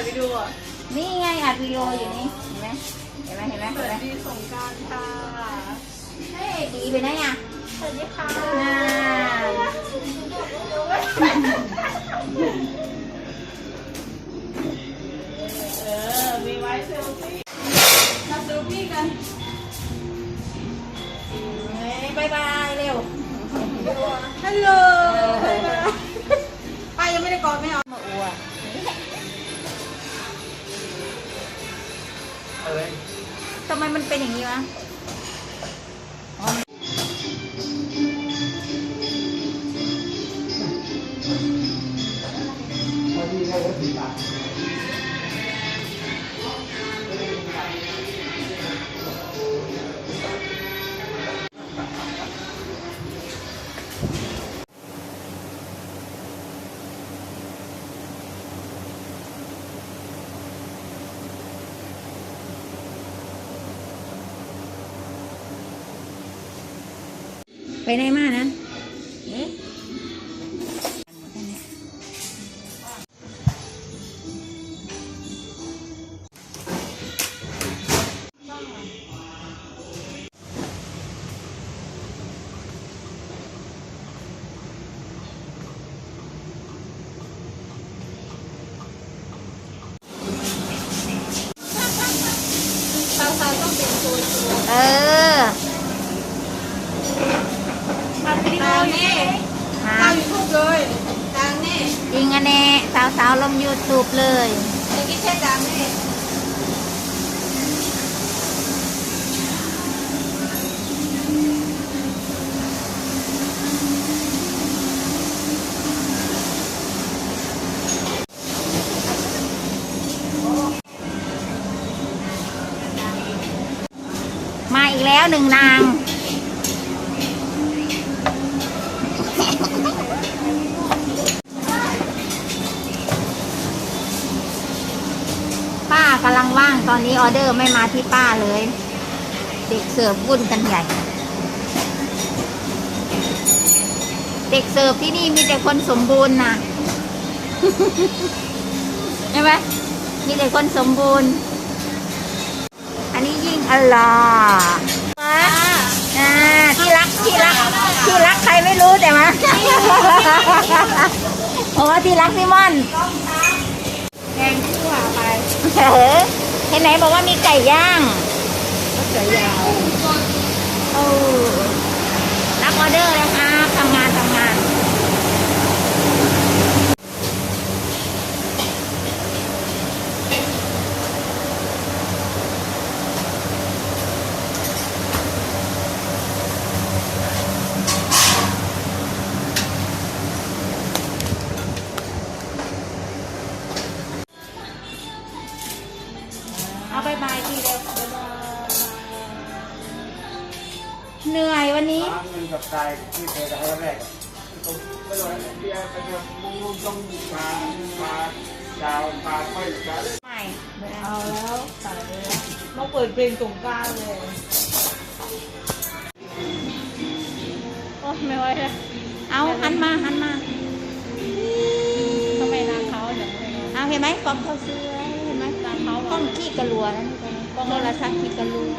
ดวิดีโออะนี่ไงอัดวิดีโออยู่นี่เห็นไหมเห็นไหมเห็นไหมสเห็นวัไหมสดีสงกรารค่ะเฮ้ยดีไปนะเนี่ยสวัสดีค่ะน่าเออมีไว้เซลฟี่มาเซลฟี่กันเฮ้ยบายบายเร็วฮัลโหลป้ายังไม่ได้กอดไม่เอามาอัว ทำไมมันเป็นอย่างนี้วะอ๋อไไปไหนมานะ สาวๆลง YouTube เลยเมื่อกี้แค่ดังนี่มาอีกแล้วหนึ่งนาง ป้ากำลังว่างตอนนี้ออเดอร์ไม่มาที่ป้าเลย เด็กเสิร์ฟวุ่นกันใหญ่ เด็กเสิร์ฟที่นี่มีแต่คนสมบูรณ์นะใช่ไหมมีแต่คนสมบูรณ์ อันนี้ยิ่งอร่อยมาที่รักที่รักที่รักใครไม่รู้แต่มาโอ้ที่รักพี่ม่อน กงคั่วไปเออเห็นไหนบอกว่ามีไก่ย่างก็เสียยาว โอ้รับออเดอร์เลยครับทำงานทำงาน เอา บายทีเดียวเหนื่อยวันนี้ เงินกับกายที่เคยได้แรกผมไม่รู้เบียร์ไปจะมุ่งต้องมามาดาวมาค่กันใหม่ไม่เอาแล้วตายแล้วมาเปิดเพลงสงกรารเลยโอ้ไม่ไหวแล้วเอาหันมาหันมาทำไมนางเขาอย่างไรเอาเห็นไหมกล่องเขาซื้อ องขี้กระลัวนั่นเองโทรศัพท์ขี้กระลัว